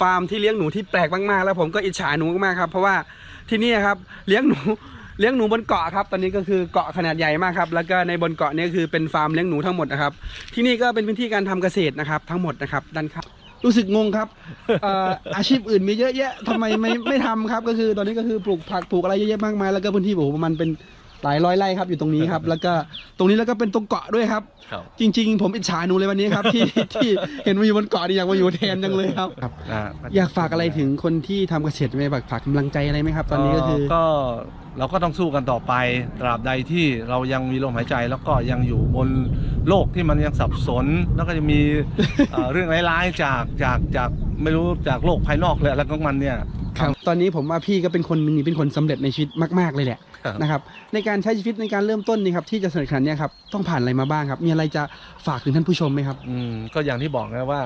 ฟาร์มที่เลี้ยงหนูที่แปลกมากๆแล้วผมก็อิจฉาหนูมากๆครับ เพราะว่าที่นี่ครับเลี้ยงหนูเลี้ยงหนูบนเกาะครับ ตอนนี้ก็คือเกาะขนาดใหญ่มากครับ แล้วก็ในบนเกาะนี้คือเป็นฟาร์มเลี้ยงหนูทั้งหมดนะครับ ที่นี่ก็เป็นพื้นที่การทำเกษตรนะครับ ทั้งหมดนะครับด้านข้างรู้สึกงงครับอาชีพอื่นมีเยอะแยะทำไมไม่ไม่ทำครับ ก็คือตอนนี้ก็คือปลูกผักปลูกอะไรเยอะแยะมากมายแล้วก็พื้นที่โอ้โหมันเป็น หลายร้อยไร่ครับอยู่ตรงนี้ครับ แล้วก็ตรงนี้แล้วก็เป็นตรงเกาะด้วยครับ ครับจริง ๆ ผมอิจฉาหนูเลยวันนี้ครับ ที่ที่เห็นมาอยู่บนเกาะนี่อยากมาอยู่แทนจังเลยครับอ่าอยากฝากอะไรถึงคนที่ทำเกษตรไหมฝากฝากกำลังใจอะไรไหมครับ ตอนนี้ก็คือก็เราก็ต้องสู้กันต่อไป ตราบใดที่เรายังมีลมหายใจแล้วก็ยังอยู่บนโลกที่มันยังสับสน แล้วก็จะมี เอ่อเรื่องร้ายๆจากจากจากไม่รู้จากโลกภายนอกเลยแล้วก็มันเนี่ย ครับตอนนี้ผมว่าพี่ก็เป็นคนหนึงเป็นคนสำเร็จในชีวิตมากๆเลยแหละครับนะครับในการใช้ชีวิตในการเริ่มต้นนี่ครับที่จะสำเร็จขนาดเนี้ยครับต้องผ่านอะไรมาบ้างครับ มีอะไรจะฝากถึงท่านผู้ชมไหมครับ อืมก็อย่างที่บอกนะว่า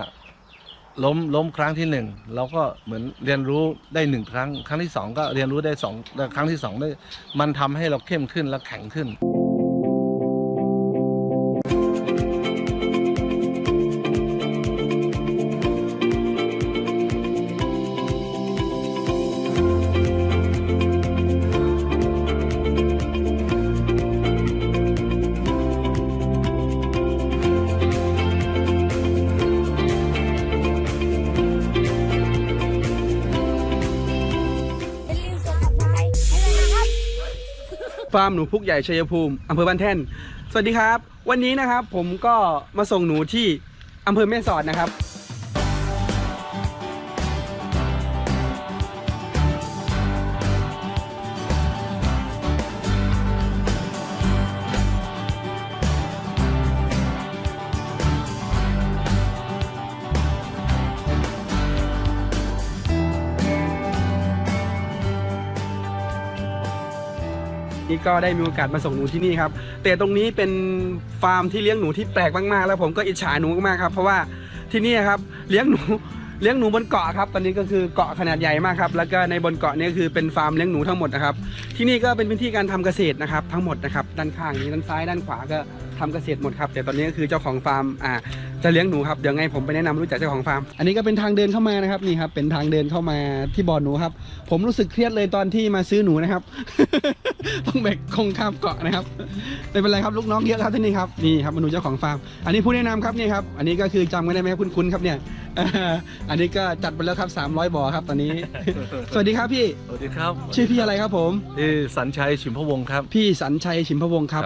ล้มล้มครั้งที่หนึ่งเราก็เหมือนเรียนรู้ได้หนึ่งครั้ง ครั้งที่สองก็เรียนรู้ได้สองครั้งที่สองได้มันทำให้เราเข้มขึ้นและแข็งขึ้น ฟาร์มหนูพุกใหญ่ชัยภูมิอำเภอบ้านแท่น สวัสดีครับ วันนี้นะครับผมก็มาส่งหนูที่อำเภอแม่สอดนะครับ นี้ก็ได้มีโอกาสมาส่งหนูที่นี่ครับแต่ตรงนี้เป็นฟาร์มที่เลี้ยงหนูที่แปลกมากๆ แล้วผมก็อิจฉาหนูมากครับเพราะว่าที่นี่ครับเลี้ยงหนูเลี้ยงหนูบนเกาะครับ ตอนนี้ก็คือเกาะขนาดใหญ่มากครับ แล้วก็ในบนเกาะนี้คือเป็นฟาร์มเลี้ยงหนูทั้งหมดนะครับ ที่นี่ก็เป็นพื้นที่การทำเกษตรนะครับ ทั้งหมดนะครับ ด้านข้างนี้ด้านซ้ายด้านขวาก็ทำเกษตรหมดครับ แต่ตอนนี้ก็คือเจ้าของฟาร์มอ่าจะเลี้ยงหนูครับเดี๋ยวไงผมไปแนะนำรู้จักเจ้าของฟาร์ม อันนี้ก็เป็นทางเดินเข้ามานะครับนี่ครับเป็นทางเดินเข้ามาที่บ่อหนูครับ ผมรู้สึกเครียดเลยตอนที่มาซื้อหนูนะครับ ต้องแบกคงข้ามเกาะนะครับไม่เป็นไรครับลูกน้องเยอะครับที่นี่ครับนี่ครับมาดูเจ้าของฟาร์ม อันนี้ผู้แนะนำครับนี่ครับอันนี้ก็คือจำกันได้ไหมครับคุ้นๆครับเนี่ยเอ่ออันนี้ก็จัดไปแล้วครับ 300บ่อครับตอนนี้ สวัสดีครับพี่สวัสดีครับ ชื่อพี่อะไรครับผมที่สัญชัยชิมพวงศ์ครับ พี่สัญชัยชิมพวงศ์ครับ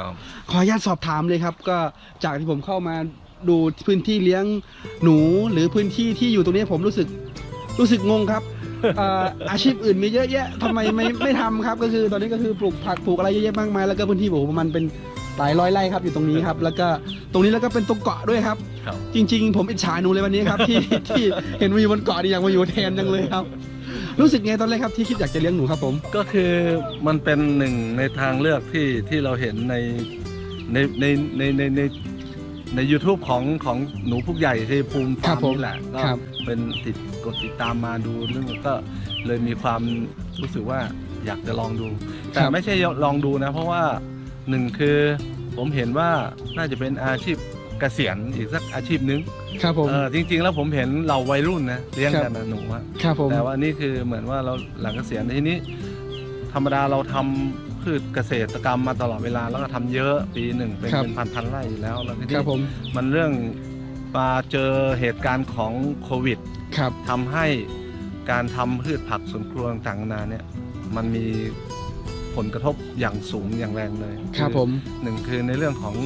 ขออนุญาตสอบถามเลยครับ ก็จากที่ผมเข้ามาดูพื้นที่เลี้ยงหนูหรือพื้นที่ที่อยู่ตรงนี้ผมรู้สึกรู้สึกงงครับเอ่ออาชีพอื่นมีเยอะแยะทำไมไม่ไม่ทำครับ ก็คือตอนนี้ก็คือปลูกผักปลูกอะไรเยอะแยะมากมายแล้วก็พื้นที่โอ้โหมันเป็นหลายร้อยไร่ครับอยู่ตรงนี้ครับ แล้วก็ตรงนี้แล้วก็เป็นตรงเกาะด้วยครับครับ จริง ๆ ผมอิจฉาหนูเลยวันนี้ครับ ที่ที่เห็นมาอยู่บนเกาะนี่อยากมาอยู่แทนจังเลยครับ รู้สึกไงตอนแรกครับที่คิดอยากจะเลี้ยงหนูครับผม ก็คือมันเป็นหนึ่งในทางเลือกที่ที่เราเห็นใน ในในในในในใน YouTube ของของหนูพุกใหญ่ที่ภูมิครัฟาบร์มผมนี่แหละก็ครับ เป็นติดกดติดตามมาดูเรื่องก็เลยมีความรู้สึกว่าอยากจะลองดู แต่ไม่ใช่ลองดูนะ เพราะว่าหนึ่งคือผมเห็นว่าน่าจะเป็นอาชีพเกษียณอีกสักอาชีพนึงครับผม เออจริง ๆ แล้วผมเห็นเราวัยรุ่นนะเลี้ยงกันนะหนูอะ ครับผม แต่ว่านี่คือเหมือนว่าเราหลังเกษียณทีนี้ ธรรมดาเราทำ พืชเกษตรกรรมมาตลอดเวลาแล้วก็ทำเยอะปีหนึ่งเป็นครับ เป็นพันพันๆไร่อยู่แล้วแล้วทีคนี้รับผมมันเรื่องมาเจอเหตุการณ์ของโควิดครับทำให้การทำพืชผักสวนครัวต่างๆนานาเนี่ยมันมีผลกระทบอย่างสูงอย่างแรงเลยครับผม หนึ่งคือในเรื่องของ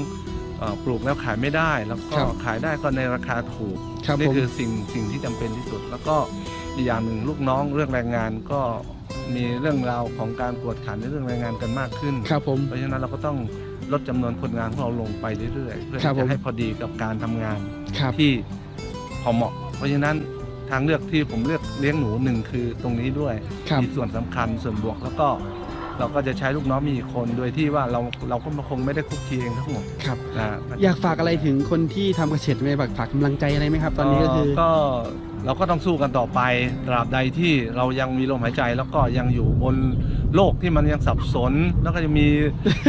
เอ่อปลูกแล้วขายไม่ได้ แล้วก็ครับ ขายได้ก็ในราคาถูกครับนี่ผมคือสิ่งสิ่งที่จำเป็นที่สุด แล้วก็อีกอย่างหนึ่งลูกน้องเรื่องแรงงานก็ มีเรื่องราวของการกวดขันในเรื่องแรงงานกันมากขึ้น ครับผม เพราะฉะนั้นเราก็ต้องลดจำนวนคนงานของเราลงไปเรื่อยๆ เพื่อครับที่ผมจะให้พอดีกับการทำงานครับ ที่พอเหมาะ เพราะฉะนั้นทางเลือกที่ผมเลือกเลี้ยงหนูหนึ่งคือตรงนี้ด้วยครับ มีส่วนสำคัญส่วนบวกแล้วก็เราก็จะใช้ลูกน้องมีอีกคนโดยที่ว่าเราเราก็คงไม่ได้คุกคีเองทั้งหมดครับ นะ อยากฝากอะไรถึงคนที่ทำเกษตรไหมฝากฝากกำลังใจอะไรไหมครับ ตอนนี้ก็คือ ก็ เราก็ต้องสู้กันต่อไปตราบใดที่เรายังมีลมหายใจแล้วก็ยังอยู่บนโลกที่มันยังสับสน แล้วก็จะมี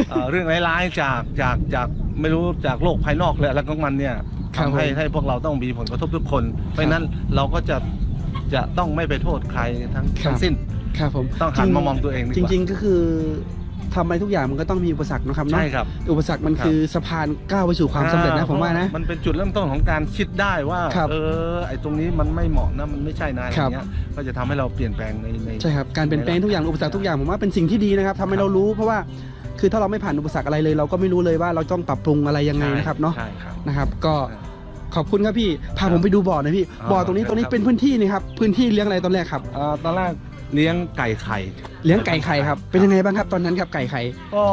เอ่อ เรื่องร้ายๆจากจากจากไม่รู้จากโลกภายนอกเลยแล้วก็มันเนี่ยครับทำให้ผมให้พวกเราต้องมีผลกระทบทุกคน เพราะฉะนั้นเราก็จะจะต้องไม่ไปโทษใครทั้งครับ ทั้งสิ้นครับผมต้องหันมามองตัวเองดีกจว่าริง ๆ ก็คือ ทำอะไรทุกอย่างมันก็ต้องมีอุปสรรคนะครับเนาะใช่ครับ อุปสรรคมันคือสะพานก้าวไปสู่ความสำเร็จนะผมว่านะ มันเป็นจุดเริ่มต้นของการคิดได้ว่าครับเออไอ้ตรงนี้มันไม่เหมาะนะมันไม่ใช่นะอะไรครับ เงี้ยก็จะทำให้เราเปลี่ยนแปลงในใน ใช่ครับการเปลี่ยนแปลงทุกอย่างอุปสรรคทุกอย่างผมว่าเป็นสิ่งที่ดีนะครับทำให้เรารู้เพราะว่าคือถ้าเราไม่ผ่านอุปสรรคอะไรเลย เราก็ไม่รู้เลยว่าเราต้องปรับปรุงอะไรยังไงนะครับเนาะใช่ครับ นะครับ ก็ใช่ขอบคุณครับพี่พาผมไปดูบ่อหน่อยพี่อ๋อบ่อตรงนี้ครับ ตรงนี้เป็นพื้นที่นี่ครับพื้นที่เลี้ยงอะไรตอนแรกครับ เอ่อตอนแรก เลี้ยงไก่ไข่ เลี้ยงไก่ไข่ครับ เป็นยังไงบ้างครับตอนนั้นครับไก่ไข่ ก็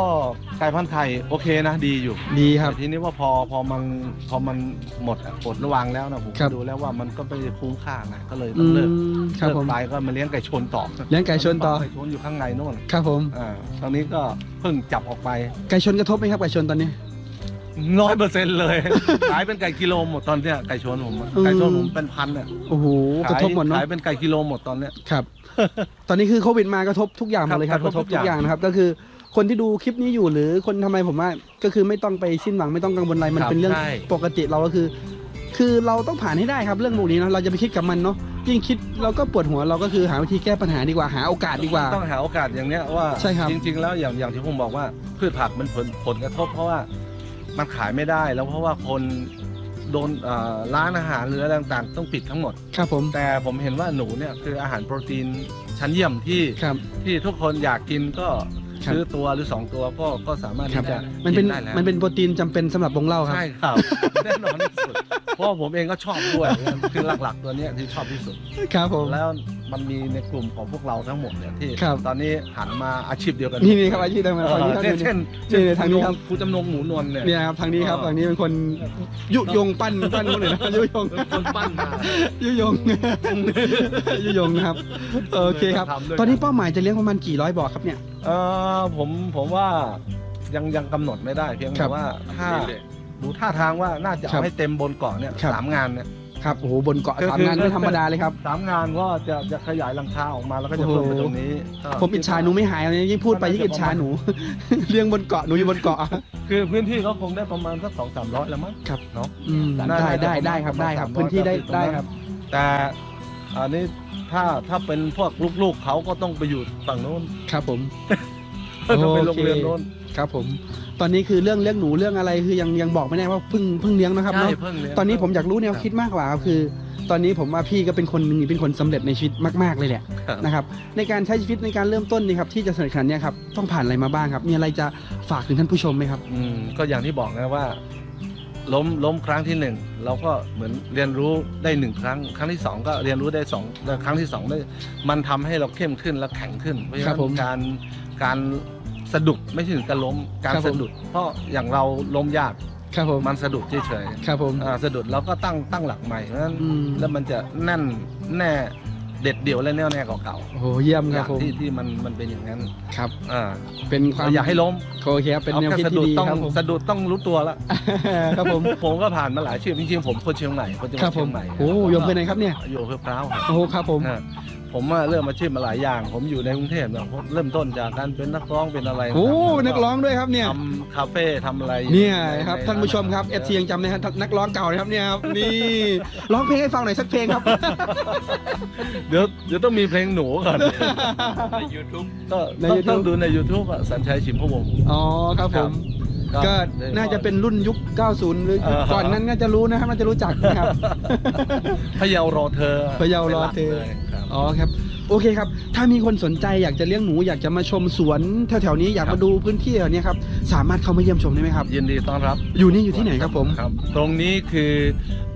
ไก่พันธุ์ไทยโอเคนะดีอยู่ดีครับ แต่ทีนี้ว่าพอพอมันพอมันหมดอะหมดระวังแล้วนะผมครัก็บดูแล้วว่ามันก็ไม่ได้คุ้มค่าไงก็เลยอืต้องเลิกมครับเลิกผมไปก็มาเลี้ยงไก่ชนต่อเลี้ยงไก่ชนต่อ ไก่ชนอยู่ข้างในโน่นครับผม อ่าตอนนี้ก็เพิ่งจับออกไปไก่ชนกระทบไหมครับไก่ชนตอนนี้ ร้อยเปอร์เซ็นต์เลยขายเป็นไก่กิโลหมดตอนเนี้ยไก่ชนผมอะอืมไก่ชนผมเป็นพันอะโอ้โหกระทบหมดเนาะขายเป็นไก่กิโลหมดตอนเนี้ย ครับ ตอนนี้คือโควิดมากระทบทุกอย่างหมดเลยครับคกรับระทบกระทบทุทุกกออย่างย่างนะครับ ก็คือคนที่ดูคลิปนี้อยู่หรือคนทำไมผมว่าก็คือไม่ต้องไปสิ้นหวังไม่ต้องกังวลอะไรมันครับเป็นเรื่องใช่ปกติเราก็คือ คือเราต้องผ่านให้ได้ครับเรื่องพวกนี้เนาะเราจะไปคิดกับมันเนาะยิ่งคิดเราก็ปวดหัวเราก็คือหาวิธีแก้ปัญหาดีกว่าหาโอกาสดีกว่า ต้องหาโอกาสอย่างเนี้ยว่าใช่ครับจริง ๆ แล้วอย่างอย่างที่ผมบอกว่าพืชผักมันผลผลกระทบเพราะว่า มันขายไม่ได้ แล้วเพราะว่าคนโดนเอ่อร้านอาหารหรืออะไรต่างๆ ต้องปิดทั้งหมด ครับผมแต่ผมเห็นว่าหนูเนี่ยคืออาหารโปรตีนชั้นเยี่ยมที่ครับที่ทุกคนอยากกินก็ครับ ซื้อตัวหรือ 2 ตัวก็ก็สามารถครับที่จะมันเป็นกิได้แล้วมันเป็นโปรตีนจำเป็นสำหรับวงเล่าครับ ใช่ครับแน่นอนที่สุดเพราะว่าผมเองก็ชอบด้วยคือหลักๆ ตัวเนี้ยที่ชอบที่สุด ครับผม แล้วมันมีในกลุ่มของพวกเราทั้งหมดเนี่ยที่ ครับ ตอนนี้หันมาอาชีพเดียวกันนี่นี่ครับอาชีพทำงานเอฝั่งอนี้ครับเช่นเช่นนี่นี่ทางนี้ครับครูจำนงหมูนวลเนี่ย เนี่ยครับทางนี้ครับเออทางนี้เป็นคนยุยงปั้นปั้นคนเลยนะยุยงเป็นคนปั้นมา ยุยงยุยงนะครับ โอเคครับ ทำด้วยกัน ตอนนี้เป้าหมายจะเลี้ยงประมาณกี่ร้อยบ่อครับเนี่ยเออผมผมว่ายังยังกำหนดไม่ได้ เพียงครัแต่บว่าถ้าดูท่าทางว่าน่าจะครัเอาบให้เต็มบนเกาะเนี่ยครับ สามงานเนี่ย ครับโอ้โหบนเกาะคือสามคืองานไม่ธรรมดาเลยครับ สามงานก็จะจะขยายหลังคาออกมาแล้วก็จะโอ้โห เพิ่มไปตรงนี้ก็ผมอิจฉาหนูไม่หายเลยยิ่งพูดไปยิ่งอิจฉาหนูเลี้ยงบนเกาะหนูอยู่บนเกาะคือพื้นที่เขาคงได้ประมาณสักสองสามร้อยแล้วมั้งครับเนาะ อืมน่าได้จะได้ได้ครับได้ครับ พื้นที่ได้ได้ครับ แต่ อันนี้ถ้าถ้าเป็นพวกลูกๆเขาก็ต้องไปอยู่ฝั่งโน้นครับผม ต้องไปโอเคโรงเรียนโน้นครับผม ตอนนี้คือเรื่องเลี้ยงหนูเรื่องอะไรคือยังยังบอกไม่ได้ว่าเพิ่งเพิ่งเลี้ยงนะครับใช่เนาะเพิ่งเรียนตอนนี้ผมอยากรู้แนวคิดมากกว่าครับคือ ตอนนี้ผมว่าพี่ก็เป็นคนหนึ่งเป็นคนสำเร็จในชีวิตมาก ๆ เลยแหละครับนะครับ ในการใช้ชีวิตในการเริ่มต้นนี่ครับที่จะสำเร็จขนาดเนี้ยครับต้องผ่านอะไรมาบ้างครับ มีอะไรจะฝากถึงท่านผู้ชมไหมครับ อืมก็อย่างที่บอกนะว่า ล้มล้มครั้งที่หนึ่งเราก็เหมือนเรียนรู้ได้หนึ่งครั้ง ครั้งที่สองก็เรียนรู้ได้สองแล้วครั้งที่สองได้มันทำให้เราเข้มขึ้นและแข็งขึ้นเพราะฉะครันั้บผมนการการสะดุดไม่ใช่ถึงการล้มการครับผมสะดุด เพราะอย่างเราล้มยากครับผมมันสะดุดเฉยครับผมๆอ่าสะดุดเราก็ตั้งตั้งหลักใหม่เพราะฉะนั้นอืมแล้วมันจะแน่นแน่ เด็ดเดี่ยวและแน่วแน่กว่าเก่าโอ้โหเยี่ยมอครัย่าบงผมที่ที่มันมันเป็นอย่างนั้นครับ อ่าเป็นความอย่าให้ล้มโอเคครับเป็นแนวอาคิดสะที่ดุดดีต้องครับผมสะดุดต้องรู้ตัวแล้ว ครับผมผมก็ผ่านมาหลายชีพจริงๆผมคนเชียงใหม่คนจังหครัวับดผเชียมงใหม่โอ้โยมเป็นไหนครับเนี่ยอยู่อำเภอพร้าวครับโอ้โหครับผม อ่า ผมว่าเริ่มอาชีพมาหลายอย่าง ผมอยู่ในกรุงเทพเนี่ยผมเริ่มต้นจากการเป็นนักร้องเป็นอะไรโอ้เป็นนักร้องด้วยครับเนี่ยทำคาเฟ่ทำอะไรเนี่ยครับใท่านผู้ชมครับเอฟซียังจำนะครับนักร้องเก่านะครับเนี่ยครับนี่ร้องเพลงให้ฟังหน่อยสักเพลงครับ เดี๋ยวเดี๋ยวต้องมีเพลงหนูก่อนใน YouTube ก็ในต้อง YouTube ต้องดูใน YouTube อะสัญชัยชิมพวงศ์อ๋อครับผม ก็น่าจะเป็นรุ่นยุค 90 หรือเออก่อนนั้นน่าจะรู้นะครับน่าจะรู้จักนะครับพะเยารอเธอพะเยารอเธอป็นหลักลยครับอ๋อครับ โอเคครับ ถ้ามีคนสนใจอยากจะเลี้ยงหนูอยากจะมาชมสวนแถวๆนี้อยากครัมาบดูพื้นที่แถวนี้ครับสามารถเข้ามาเยี่ยมชมได้ไหมครับ ยินดีต้อนรับ อยู่นี่อยู่ที่ไหนครับผมครับ ตรงนี้คือ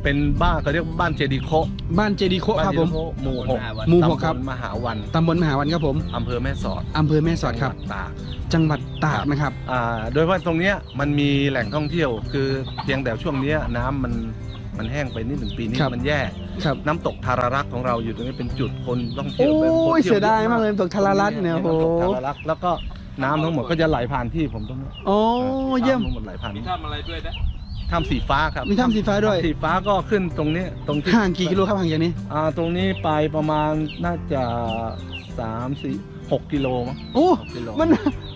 เป็นบ้านเขาเรียกบ้านเจดีโคบ้านเจดีโคบ้านครับเจผดีมโคหมู่หกหมู่หกครับตำลมหาวันตำบลมหาวันครับผมอำเภอแม่สอดอำเภอแม่สอดครับจังหวัตากจังหวัดตากนะครับอ่าโดยว่าตรงเนี้ยมันมีแหล่งท่องเที่ยว คือเพียงแต่ช่วงเนี้ยน้ำมัน มันแห้งไปนิดหนึ่งปีนี้ครับ มันแย่ ครับน้ำตกทารารักษ์ของเราอยู่ตรงนี้เป็นจุดคนท่องเที่ยวโอ้เป็นคนยที่วเสียดายมากเลยน้ำตกทารารัตน์เนี่ยโอ้โหำตกทารารักษ์แล้วก็น้ำทั้งหมดก็จะไหลผ่านที่ผมตรงนี้โอ้เยี่ยม น้ำทั้งหมดไหลผ่านมีทำอะไรด้วยนะ ถ้ำสีฟ้าครับมีถ้ำสีฟ้าด้วยสีฟ้าก็ขึ้นตรงนี้ตรงที่ ห่างกี่กิโลครับห่างจากนี้ อ่าตรงนี้ไปประมาณน่าจะสามสี่หกกิโลมั้งโอ้ หกกิโลมัน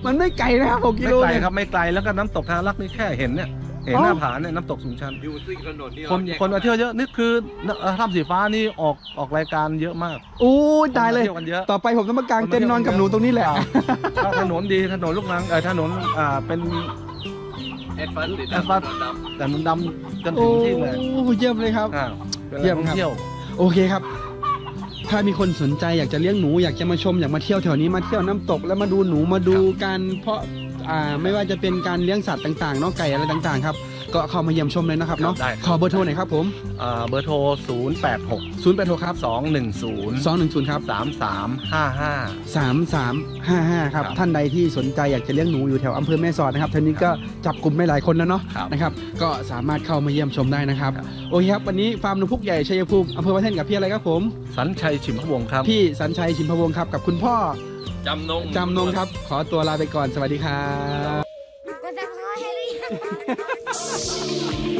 มันไม่ไกลนะครับ6กิไม่โลไกลเนี่ยครับไม่ไกลแล้วก็น้ำตกทารักษ์นี่แค่เห็นเนี่ย เห็นอ๋อหน้าผาเนี่ยน้ำตกสูงชัน อยู่ซึ่งถนนที่คนเราแยกคนมาเที่ยวเยอะนี่คือเอ่อถ้ำสีฟ้านี่ออกออกรายการเยอะมากโอ้ยตายเลย คนมเที่ยวกันเยอะ ต่อไปผมต้องมากางเต็นท์นอนกับหนูตรงนี้แหละ ถ้าถนนดีถนนลูกนังเออถนนอ่าเป็น แอดฟันติดแอดวานซ์ดำ แต่มันดำจนโอ้ถึงที่เลยเยี่ยมเลยครับ อ่าเป็นเยี่ยมท่องครับเที่ยว โอเคครับ ถ้ามีคนสนใจอยากจะเลี้ยงหนูอยากจะมาชมอยากมาเที่ยวแถวนี้มาเที่ยวน้ำตกแล้วมาดูหนูมาดูการเพาะ อ่าไม่ว่าจะเป็นการเลี้ยงสัตว์ต่างๆเนาะไก่อะไรต่างๆครับก็เข้ามาเยี่ยมชมเลยนะครับเนาะได้ขอเบอร์โทรหน่อยครับผม อ่าเบอร์โทร 0 8 6 086ครับ2 1 0 210ครับ3 3 5 5 3355ครับครับท่านใดที่สนใจอยากจะเลี้ยงหนูอยู่แถวอำเภอแม่สอดนะครับท่านนี้ก็จับกลุ่มไม่หลายคนแล้วเนาะครับ นะครับก็สามารถเข้ามาเยี่ยมชมได้นะครับครับ โอเคครับวันนี้ฟาร์มนกพุกใหญ่ชัยภูมิอำเภอวัดเท่นกับพี่อะไรครับผม สัญชัยชิมพวงศ์ครับ พี่สัญชัยชิมพวงศ์ครับกับคุณพ่อ จำนงจำนงครับ ขอตัวลาไปก่อนสวัสดีครับกดซับสไครต์ให้หรือยัง